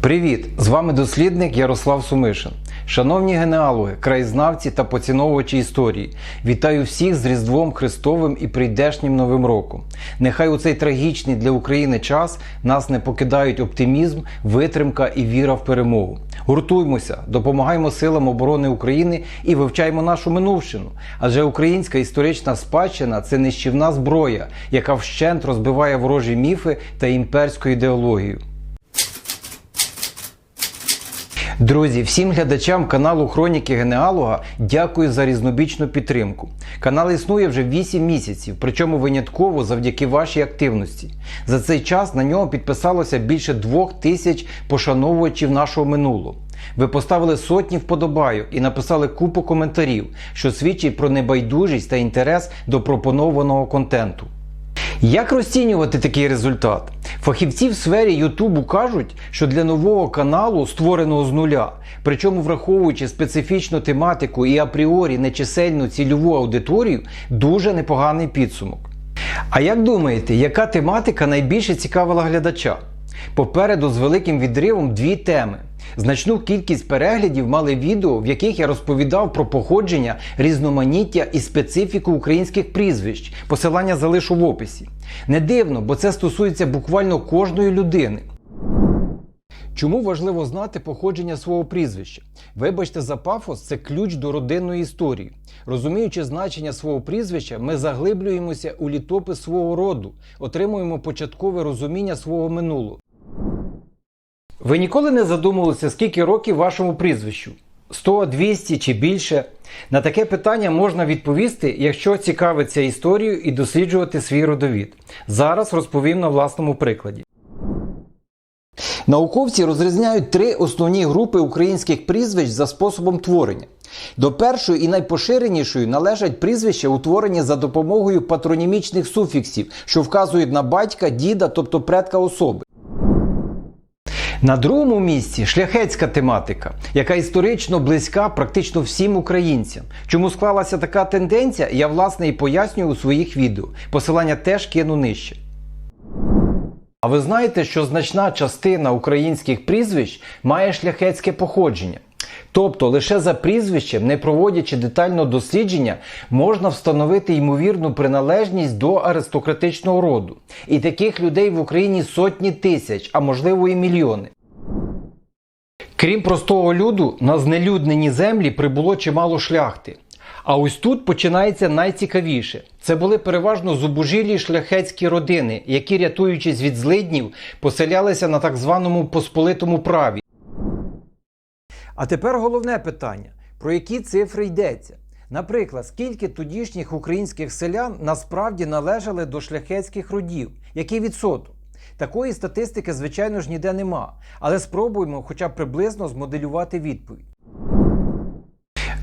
Привіт! З вами дослідник Ярослав Сумишин. Шановні генеалоги, краєзнавці та поціновувачі історії, вітаю всіх з Різдвом Христовим і прийдешнім Новим роком. Нехай у цей трагічний для України час нас не покидають оптимізм, витримка і віра в перемогу. Гуртуймося, допомагаємо силам оборони України і вивчаємо нашу минувщину. Адже українська історична спадщина це нищівна зброя, яка вщент розбиває ворожі міфи та імперську ідеологію. Друзі, всім глядачам каналу Хроніки Генеалога дякую за різнобічну підтримку. Канал існує вже 8 місяців, причому винятково завдяки вашій активності. За цей час на нього підписалося більше двох тисяч пошановувачів нашого минулого. Ви поставили сотні вподобайок і написали купу коментарів, що свідчить про небайдужість та інтерес до пропонованого контенту. Як розцінювати такий результат? Фахівці в сфері Ютубу кажуть, що для нового каналу, створеного з нуля, причому враховуючи специфічну тематику і апріорі нечисельну цільову аудиторію, дуже непоганий підсумок. А як думаєте, яка тематика найбільше цікавила глядача? Попереду з великим відривом дві теми. Значну кількість переглядів мали відео, в яких я розповідав про походження, різноманіття і специфіку українських прізвищ. Посилання залишу в описі. Не дивно, бо це стосується буквально кожної людини. Чому важливо знати походження свого прізвища? Вибачте за пафос, це ключ до родинної історії. Розуміючи значення свого прізвища, ми заглиблюємося у літопис свого роду, отримуємо початкове розуміння свого минулого. Ви ніколи не задумувалися, скільки років вашому прізвищу? 100, 200 чи більше? На таке питання можна відповісти, якщо цікавиться історією і досліджувати свій родовід. Зараз розповім на власному прикладі. Науковці розрізняють три основні групи українських прізвищ за способом творення. До першої і найпоширенішої належать прізвища, утворені за допомогою патронімічних суфіксів, що вказують на батька, діда, тобто предка особи. На другому місці шляхетська тематика, яка історично близька практично всім українцям. Чому склалася така тенденція, я власне і пояснюю у своїх відео. Посилання теж кину нижче. А ви знаєте, що значна частина українських прізвищ має шляхетське походження? Тобто лише за прізвищем, не проводячи детального дослідження, можна встановити ймовірну приналежність до аристократичного роду. І таких людей в Україні сотні тисяч, а можливо і мільйони. Крім простого люду, на знелюднені землі прибуло чимало шляхти. А ось тут починається найцікавіше. Це були переважно зубожілі шляхетські родини, які, рятуючись від злиднів, поселялися на так званому посполитому праві. А тепер головне питання: про які цифри йдеться? Наприклад, скільки тодішніх українських селян насправді належали до шляхетських родів? Який відсоток? Такої статистики, звичайно ж, ніде нема, але спробуємо хоча б приблизно змоделювати відповідь.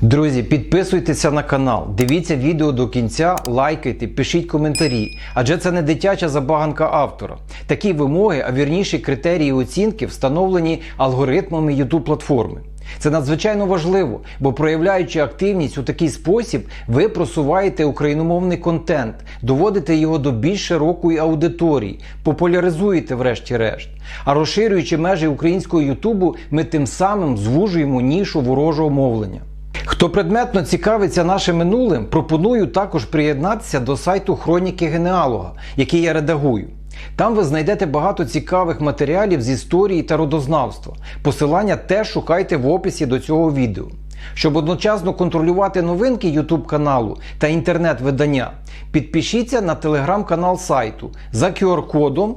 Друзі, підписуйтеся на канал, дивіться відео до кінця, лайкайте, пишіть коментарі, адже це не дитяча забаганка автора. Такі вимоги, а вірніші критерії оцінки встановлені алгоритмами youtube платформи. Це надзвичайно важливо, бо проявляючи активність у такий спосіб, ви просуваєте україномовний контент, доводите його до більш широкої аудиторії, популяризуєте врешті-решт. А розширюючи межі українського Ютубу, ми тим самим звужуємо нішу ворожого мовлення. Хто предметно цікавиться нашим минулим, пропоную також приєднатися до сайту Хроніки Генеалога, який я редагую. Там ви знайдете багато цікавих матеріалів з історії та родознавства. Посилання теж шукайте в описі до цього відео. Щоб одночасно контролювати новинки YouTube каналу та інтернет-видання, підпишіться на телеграм-канал сайту за QR-кодом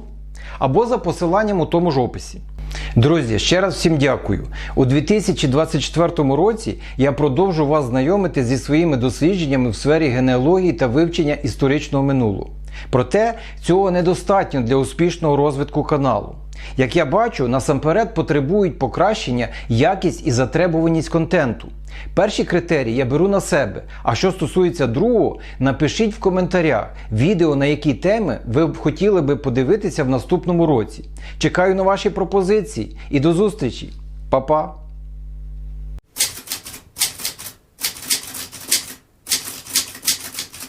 або за посиланням у тому ж описі. Друзі, ще раз всім дякую. У 2024 році я продовжу вас знайомити зі своїми дослідженнями в сфері генеалогії та вивчення історичного минулого. Проте цього недостатньо для успішного розвитку каналу. Як я бачу, насамперед потребують покращення якість і затребуваність контенту. Перші критерії я беру на себе. А що стосується другого, напишіть в коментарях відео, на які теми ви б хотіли би подивитися в наступному році. Чекаю на ваші пропозиції і до зустрічі. Па-па!